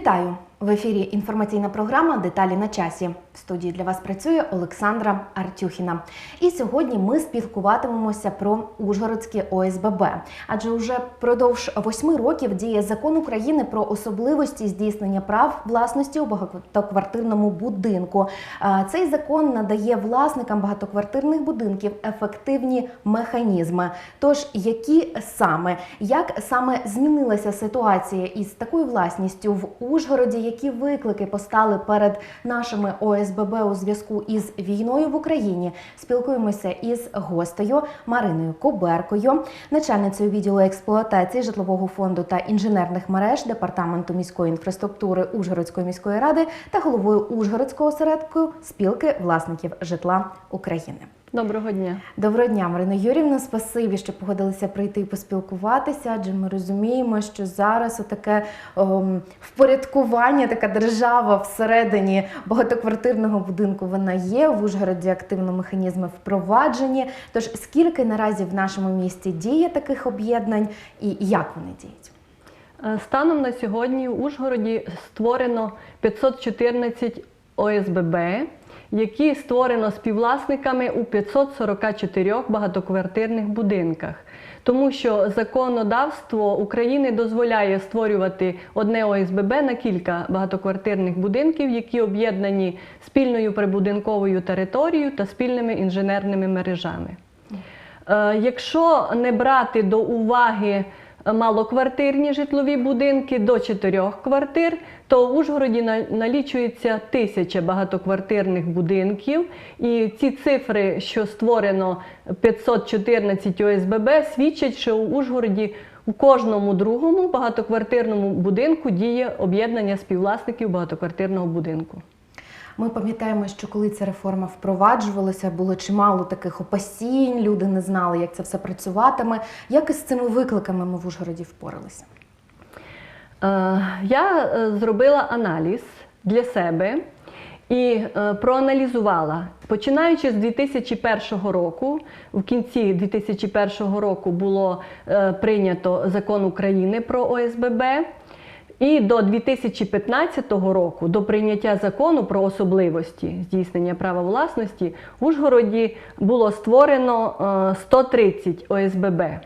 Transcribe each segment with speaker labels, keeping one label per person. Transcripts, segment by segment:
Speaker 1: Вітаю! В ефірі інформаційна програма Деталі на часі. В студії для вас працює Олександра Артюхіна. І сьогодні ми спілкуватимемося про Ужгородське ОСББ. Адже вже впродовж восьми років діє закон України про особливості здійснення прав власності у багатоквартирному будинку. А, Цей закон надає власникам багатоквартирних будинків ефективні механізми. Тож, які саме, як саме змінилася ситуація із такою власністю в Ужгороді? Які виклики постали перед нашими ОСББ у зв'язку із війною в Україні? Спілкуємося із гостею Мариною Коберкою, начальницею відділу експлуатації житлового фонду та інженерних мереж департаменту міської інфраструктури Ужгородської міської ради та головою Ужгородського осередку спілки власників житла України.
Speaker 2: Доброго дня.
Speaker 1: Доброго дня, Марина Юрівна. Спасибі, що погодилися прийти і поспілкуватися. Адже ми розуміємо, що зараз отаке ем, впорядкування, така держава всередині багатоквартирного будинку вона є. В Ужгороді активно механізми впроваджені. Тож скільки наразі в нашому місті діє таких об'єднань і як вони діють?
Speaker 2: Е, Станом на сьогодні в Ужгороді створено 514 ОСББ, які створено співвласниками у 544 багатоквартирних будинках. Тому що законодавство України дозволяє створювати одне ОСББ на кілька багатоквартирних будинків, які об'єднані спільною прибудинковою територією та спільними інженерними мережами. Е, Якщо не брати до уваги малоквартирні житлові будинки до чотирьох квартир, то в Ужгороді на- налічується тисяча багатоквартирних будинків. І ці цифри, що створено 514 ОСББ, свідчать, що у Ужгороді у кожному другому багатоквартирному будинку діє об'єднання співвласників багатоквартирного будинку.
Speaker 1: Ми пам'ятаємо, що коли ця реформа впроваджувалася, було чимало таких опасінь, люди не знали, як це все працюватиме. Як із цими викликами ми в Ужгороді впоралися?
Speaker 2: Е, Я е, зробила аналіз для себе і е, проаналізувала. Починаючи з 2001 року, в кінці 2001 року було прийнято закон України про ОСББ. І до 2015 року, до прийняття закону про особливості здійснення права власності, в Ужгороді було створено е, 130 ОСББ. Е,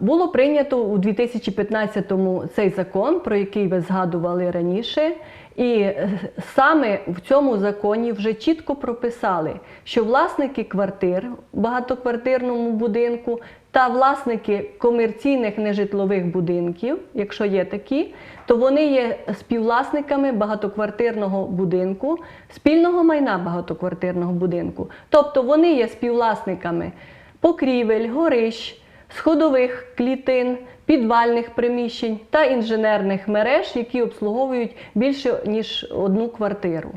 Speaker 2: Було прийнято у 2015-му цей закон, про який ви згадували раніше. І е, саме в цьому законі вже чітко прописали, що власники квартир в багатоквартирному будинку та власники комерційних нежитлових будинків, якщо є такі, то вони є співвласниками багатоквартирного будинку, спільного майна багатоквартирного будинку. Тобто вони є співвласниками покрівель, горищ, сходових клітин, підвальних приміщень та інженерних мереж, які обслуговують більше ніж одну квартиру.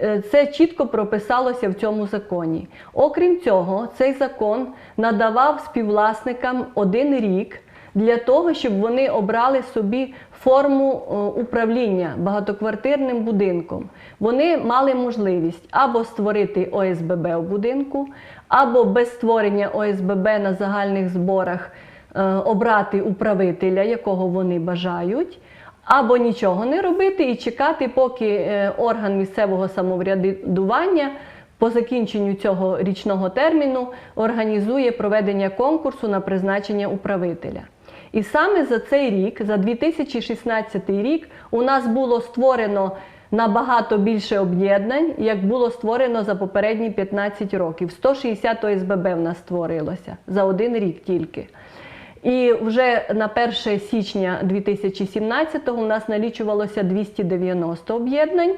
Speaker 2: Е, Це чітко прописалося в цьому законі. Окрім цього, цей закон надавав співвласникам один рік для того, щоб вони обрали собі форму е, управління багатоквартирним будинком. Вони мали можливість або створити ОСББ у будинку, або без створення ОСББ на загальних зборах обрати управителя, якого вони бажають. Або нічого не робити і чекати, поки е, орган місцевого самоврядування по закінченню цього річного терміну організує проведення конкурсу на призначення управителя. І саме за цей рік, за 2016 рік, у нас було створено набагато більше об'єднань, як було створено за попередні 15 років. 160 ОСББ в нас створилося за один рік тільки. І вже на 1 січня 2017-го у нас налічувалося 290 об'єднань.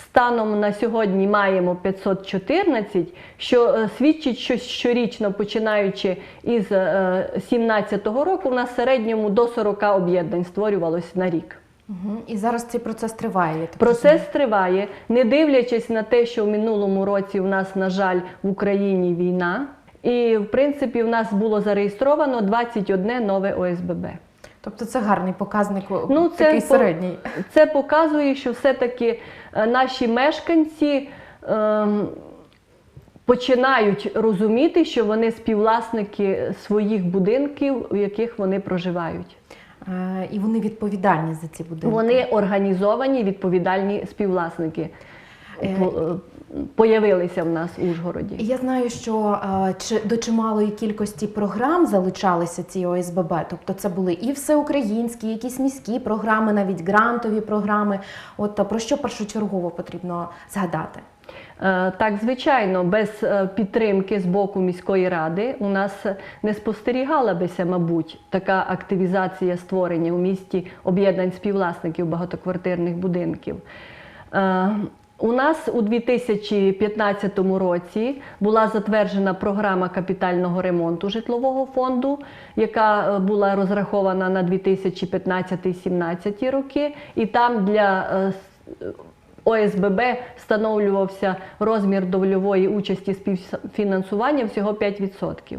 Speaker 2: Станом на сьогодні маємо 514, що е, свідчить, що щорічно, починаючи із 2017 року, у нас в середньому до 40 об'єднань створювалось на рік.
Speaker 1: Угу. І зараз цей процес триває. так
Speaker 2: Процес триває, не дивлячись на те, що в минулому році у нас, на жаль, в Україні війна. І, в принципі, в нас було зареєстровано 21 нове ОСББ.
Speaker 1: Тобто це гарний показник,
Speaker 2: Ну, це
Speaker 1: такий
Speaker 2: по-
Speaker 1: середній.
Speaker 2: Це показує, що все-таки е, наші мешканці ем, починають розуміти, що вони співвласники своїх будинків, у яких вони проживають.
Speaker 1: Е, І вони відповідальні за ці будинки.
Speaker 2: Вони організовані, відповідальні співвласники.
Speaker 1: Е,
Speaker 2: е, Появилися в нас у Ужгороді.
Speaker 1: Я знаю, що е, чи до чималої кількості програм залучалися ці ОСББ. Тобто це були і всеукраїнські, якісь міські програми, навіть грантові програми. От про що першочергово потрібно згадати?
Speaker 2: Е, Так, звичайно, без е, підтримки з боку міської ради у нас не спостерігала бися, мабуть, така активізація створення у місті об'єднань співвласників багатоквартирних будинків. Е, У нас у 2015 році була затверджена програма капітального ремонту житлового фонду, яка е, була розрахована на 2015-2017 роки, і там для е, ОСББ встановлювався розмір дольової участі співфінансування всього 5%.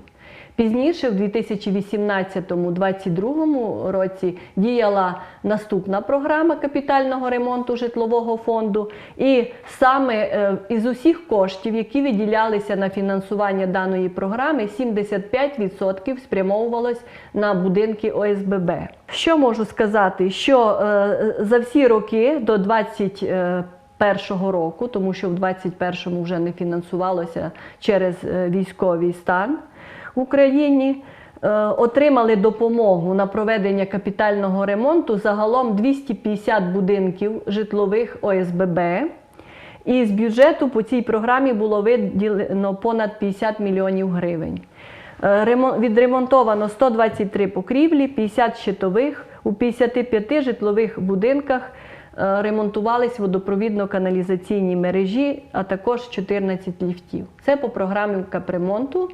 Speaker 2: Пізніше, в 2018-2022 році, діяла наступна програма капітального ремонту житлового фонду. І саме е, із усіх коштів, які виділялися на фінансування даної програми, 75% спрямовувалось на будинки ОСББ. Що можу сказати? Що е, за всі роки до 20 е, першого року, тому що в 21-му вже не фінансувалося через е, військовий стан в Україні. е, Отримали допомогу на проведення капітального ремонту загалом 250 будинків житлових ОСББ. І з бюджету по цій програмі було виділено понад 50 мільйонів гривень. Е, Відремонтовано 123 покрівлі, 50 щитових, у 55 житлових будинках е, ремонтувались водопровідно-каналізаційні мережі, а також 14 ліфтів. Це по програмі капремонту.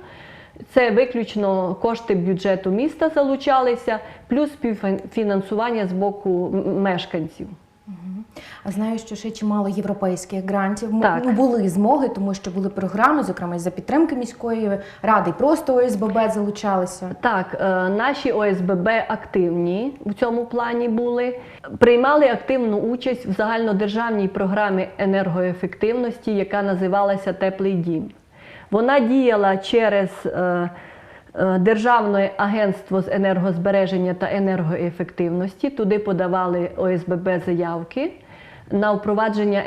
Speaker 2: Це виключно кошти бюджету міста залучалися, плюс співфінансування з боку мешканців.
Speaker 1: А знаю, що ще чимало європейських грантів
Speaker 2: Так.
Speaker 1: ну, були змоги, тому що були програми, зокрема за підтримки міської ради, просто ОСББ залучалися.
Speaker 2: Так, е, наші ОСББ активні в цьому плані були. Приймали активну участь в загальнодержавній програмі енергоефективності, яка називалася Теплий дім. Вона діяла через е, е, Державне агентство з енергозбереження та енергоефективності. Туди подавали ОСББ заявки на впровадження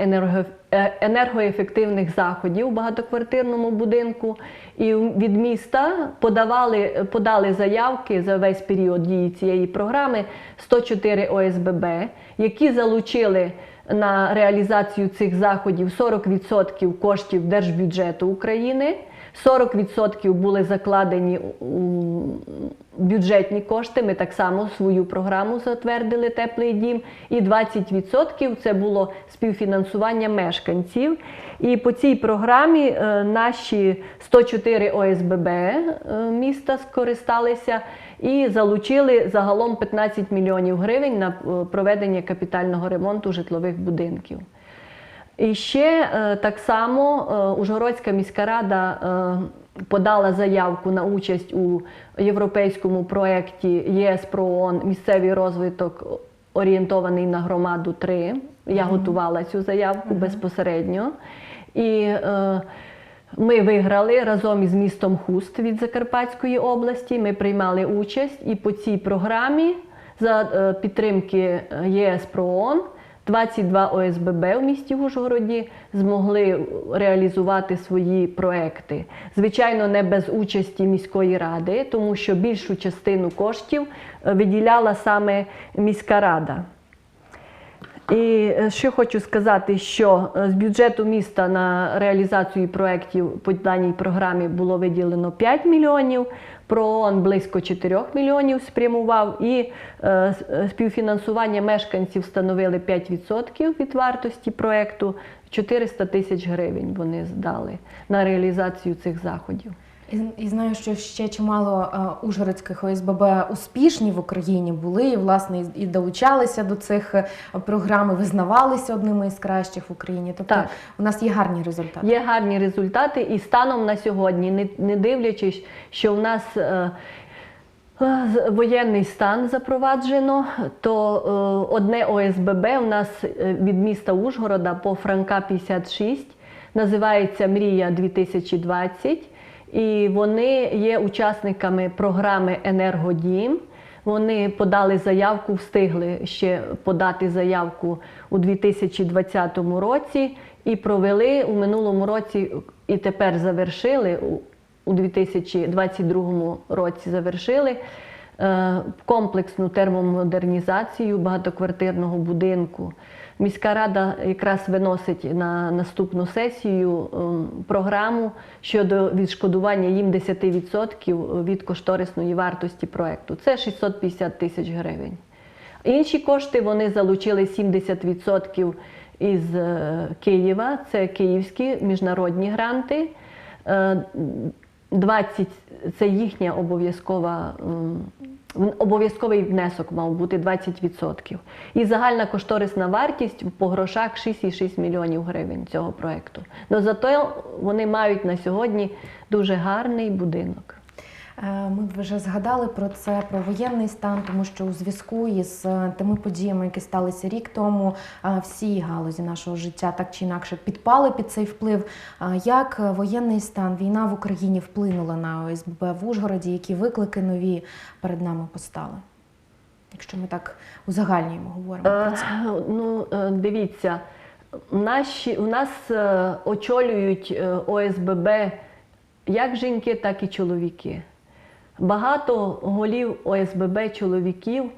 Speaker 2: е, енергоефективних заходів у багатоквартирному будинку. І від міста подавали, подали заявки за весь період дії цієї програми 104 ОСББ, які залучили на реалізацію цих заходів 40% коштів держбюджету України. 40% були закладені бюджетні кошти. Ми так само свою програму затвердили Теплий дім. І 20% це було співфінансування мешканців. І по цій програмі е, наші 104 ОСББ е, міста скористалися і залучили загалом 15 мільйонів гривень на е, проведення капітального ремонту житлових будинків. І ще е, так само е, Ужгородська міська рада подала заявку на участь у європейському проєкті ЄС про ООН місцевий розвиток орієнтований на громаду 3. Я готувала цю заявку безпосередньо. І е, ми виграли разом із містом Хуст від Закарпатської області. Ми приймали участь і по цій програмі за е, підтримки е, ЄС про ООН 22 ОСББ в місті Ужгороді змогли реалізувати свої проекти. Звичайно, не без участі міської ради, тому що більшу частину коштів е, виділяла саме міська рада. І е, що хочу сказати, що е, з бюджету міста на реалізацію проєктів по даній програмі було виділено 5 мільйонів, ПРООН близько 4 мільйонів спрямував, і е, співфінансування мешканців становили 5% від вартості проєкту, 400 тисяч гривень вони здали на реалізацію цих заходів.
Speaker 1: І, і знаю, що ще чимало е, ужгородських ОСББ успішні в Україні були, і власне і- і долучалися до цих е, програм, і визнавалися одними із кращих в Україні. Тобто
Speaker 2: Так.
Speaker 1: у нас є гарні результати.
Speaker 2: Є гарні результати, і станом на сьогодні, не, не дивлячись, що в нас е, воєнний стан запроваджено, то е, одне ОСББ у нас від міста Ужгорода по Франка 56 називається Мрія 2020. І вони є учасниками програми Енергодім. Вони подали заявку, встигли ще подати заявку у 2020 році і провели у минулому році, і тепер завершили у- у 2022 році. Завершили е, комплексну термомодернізацію багатоквартирного будинку. Міська рада якраз виносить на наступну сесію ем, програму щодо відшкодування їм 10% від кошторисної вартості проекту. Це 650 тисяч гривень. Інші кошти вони залучили 70% із е, Києва, це київські міжнародні гранти. Е, 20 це їхня обов'язкова м, в- обов'язковий внесок мав бути 20%. І загальна кошторисна вартість по грошах 6,6 мільйонів гривень цього проекту. Ну зато вони мають на сьогодні дуже гарний будинок.
Speaker 1: Е, Ми вже згадали про це, про воєнний стан, тому що у зв'язку із е, тими подіями, які сталися рік тому, е, всі галузі нашого життя так чи інакше підпали під цей вплив. Як воєнний стан, війна в Україні вплинула на ОСББ в Ужгороді? Які виклики нові перед нами постали? Якщо ми так узагальнюємо, говоримо про це.
Speaker 2: Ну, дивіться, наші, у нас очолюють ОСББ як жінки, так і чоловіки. Багато голів ОСББ чоловіків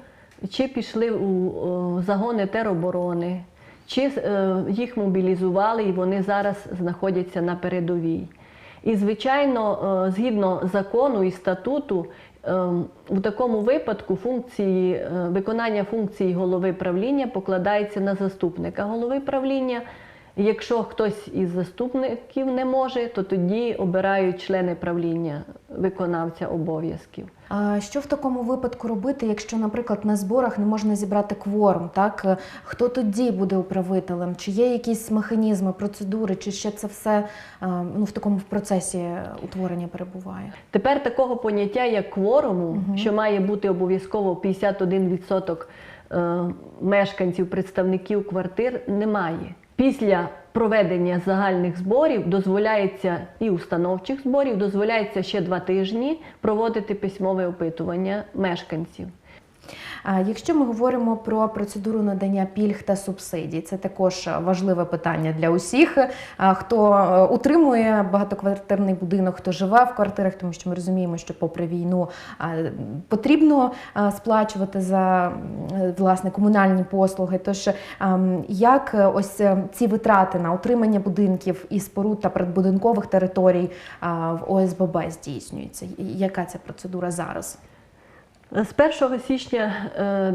Speaker 2: чи пішли у загони тероборони, чи е, їх мобілізували і вони зараз знаходяться на передовій. І, звичайно, е, згідно закону і статуту, е, в такому випадку функції, е, виконання функції голови правління покладається на заступника голови правління. Якщо хтось із заступників не може, то тоді обирають члени правління виконавця обов'язків.
Speaker 1: А що в такому випадку робити, якщо, наприклад, на зборах не можна зібрати кворум? Так хто тоді буде управителем? Чи є якісь механізми, процедури, чи ще це все ну, в такому процесі утворення перебуває?
Speaker 2: Тепер такого поняття, як кворуму, що має бути обов'язково 51% е, мешканців, представників квартир, немає. Після проведення загальних зборів дозволяється і установчих зборів, дозволяється ще два тижні проводити письмове опитування мешканців.
Speaker 1: Якщо ми говоримо про процедуру надання пільг та субсидій, це також важливе питання для усіх, хто е, утримує багатоквартирний будинок, хто живе в квартирах, тому що ми розуміємо, що попри війну потрібно сплачувати за власне комунальні послуги. Тож як е, ось е, ці витрати на утримання будинків і споруд та придбудинкових територій в ОСББ здійснюються? Яка ця процедура зараз?
Speaker 2: З 1 січня е,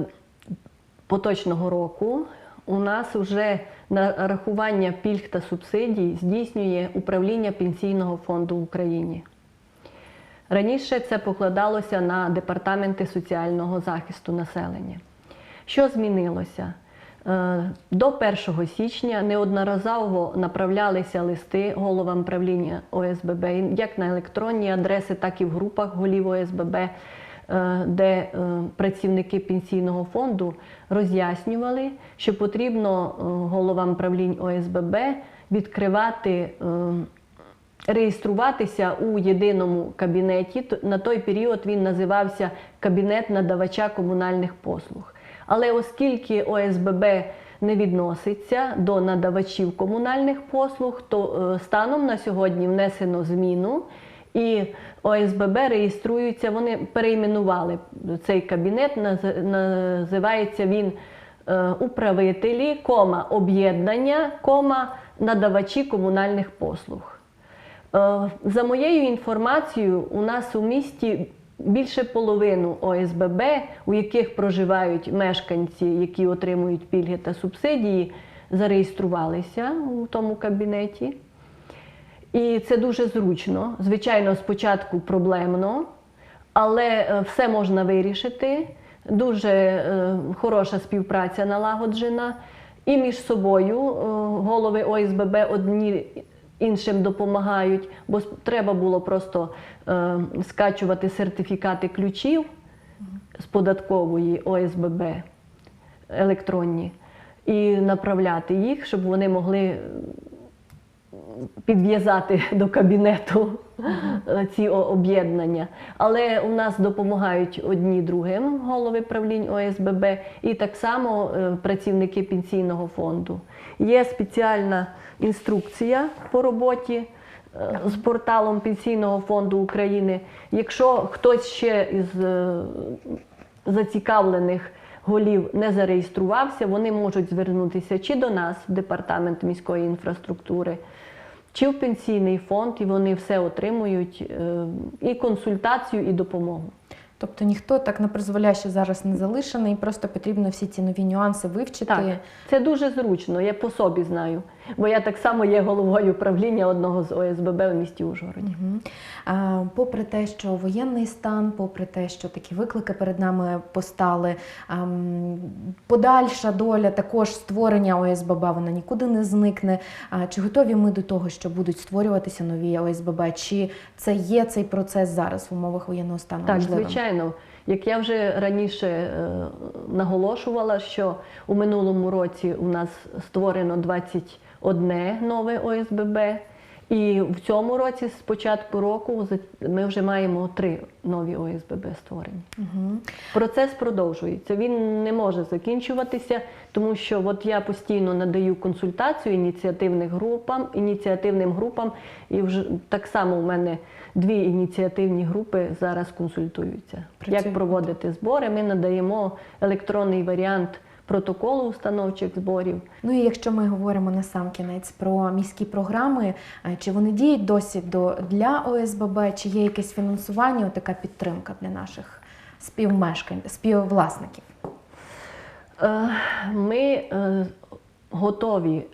Speaker 2: поточного року у нас вже нарахування пільг та субсидій здійснює управління Пенсійного фонду в Україні. Раніше це покладалося на департаменти соціального захисту населення. Що змінилося? Е, До 1 січня неодноразово направлялися листи головам правління ОСББ як на електронні адреси, так і в групах голів ОСББ, де е, працівники пенсійного фонду роз'яснювали, що потрібно е, головам правлінь ОСББ відкривати. е, реєструватися у єдиному кабінеті. На той період він називався Кабінет надавача комунальних послуг. Але оскільки ОСББ не відноситься до надавачів комунальних послуг, то е, станом на сьогодні внесено зміну. І ОСББ реєструються, вони перейменували цей кабінет, наз- називається він е, управителі, кома, об'єднання, кома, надавачі комунальних послуг. Е, За моєю інформацією, у нас у місті більше половину ОСББ, у яких проживають мешканці, які отримують пільги та субсидії, зареєструвалися у тому кабінеті. І це дуже зручно. Звичайно, спочатку проблемно, але е, все можна вирішити. Дуже е, хороша співпраця налагоджена. І між собою е, голови ОСББ одні іншим допомагають, бо треба було просто скачувати сертифікати ключів з податкової ОСББ електронні і направляти їх, щоб вони могли підв'язати до кабінету ці об'єднання. Але у нас допомагають одні другим голови правлінь ОСББ і так само е, працівники пенсійного фонду. Є спеціальна інструкція по роботі е, з порталом Пенсійного фонду України. Якщо хтось ще із е, зацікавлених голів не зареєструвався, вони можуть звернутися чи до нас, в департамент міської інфраструктури, чи в пенсійний фонд, і вони все отримують е, і консультацію, і допомогу.
Speaker 1: Тобто ніхто так на призволяще зараз не залишений, просто потрібно всі ці нові нюанси вивчити.
Speaker 2: Так, це дуже зручно, я по собі знаю, бо я так само є головою правління одного з ОСББ в місті Ужгороді.
Speaker 1: Мгм. А, Попри те, що воєнний стан, попри те, що такі виклики перед нами постали, ам, подальша доля також створення ОСББ, вона нікуди не зникне. А, Чи готові ми до того, що будуть створюватися нові ОСББ? Чи це є цей процес зараз в умовах воєнного стану?
Speaker 2: Так,
Speaker 1: можливим?
Speaker 2: звичайно. Як я вже раніше е, наголошувала, що у минулому році у нас створено 21 нове ОСББ, і в цьому році, з початку року, ми вже маємо три нові ОСББ створені.
Speaker 1: Мгм.
Speaker 2: Процес продовжується. Він не може закінчуватися, тому що от я постійно надаю консультацію ініціативним групам, ініціативним групам, і вже так само у мене дві ініціативні групи зараз консультуються.
Speaker 1: Працюють.
Speaker 2: Як проводити збори? Ми надаємо електронний варіант протоколу установчих зборів.
Speaker 1: Ну і якщо ми говоримо на сам кінець про міські програми, е, чи вони діють досі до для ОСББ, чи є якесь фінансування, така підтримка для наших співмешкань, співвласників?
Speaker 2: Е, Ми е, готові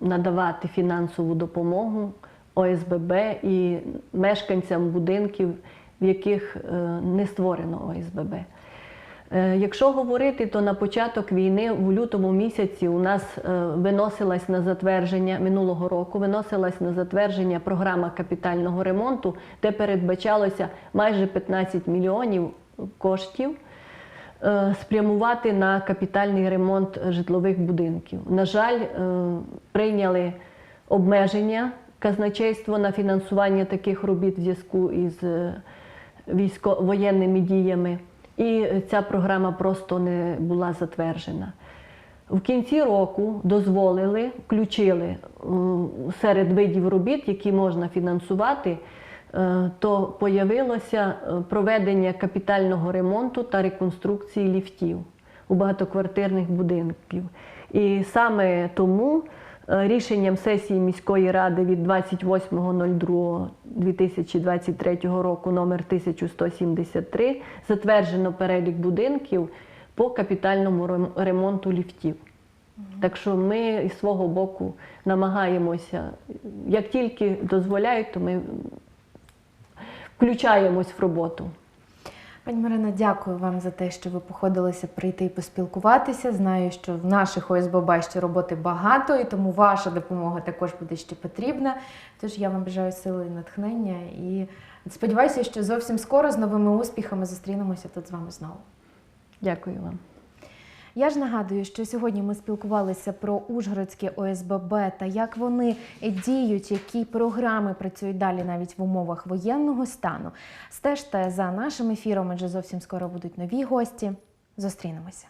Speaker 2: надавати фінансову допомогу ОСББ і мешканцям будинків, в яких е, не створено ОСББ. Е, Якщо говорити, то на початок війни в лютому місяці у нас е, виносилась на затвердження минулого року, виносилась на затвердження програма капітального ремонту, де передбачалося майже 15 мільйонів коштів спрямувати на капітальний ремонт житлових будинків. На жаль, прийняли обмеження казначейство на фінансування таких робіт в зв'язку із е, військо воєнними діями, і ця програма просто не була затверджена. В кінці року дозволили, включили серед видів робіт, які можна фінансувати, е, то появилося е, проведення капітального ремонту та реконструкції ліфтів у багатоквартирних будинків. І саме тому рішенням сесії міської ради від 28.02.2023 року номер 1173 затверджено перелік будинків по капітальному ремонту ліфтів. Так що ми із свого боку намагаємося, як тільки дозволяють, то ми включаємось в роботу.
Speaker 1: Пані Марина, дякую вам за те, що ви походилися прийти і поспілкуватися. Знаю, що в наших ОСББ ще роботи багато, і тому ваша допомога також буде ще потрібна. Тож я вам бажаю сили і натхнення і сподіваюся, що зовсім скоро з новими успіхами зустрінемося тут з вами знову.
Speaker 2: Дякую вам.
Speaker 1: Я ж нагадую, що сьогодні ми спілкувалися про Ужгородські ОСББ та як вони діють, які програми працюють далі навіть в умовах воєнного стану. Стежте за нашим ефіром, адже зовсім скоро будуть нові гості. Зустрінемося.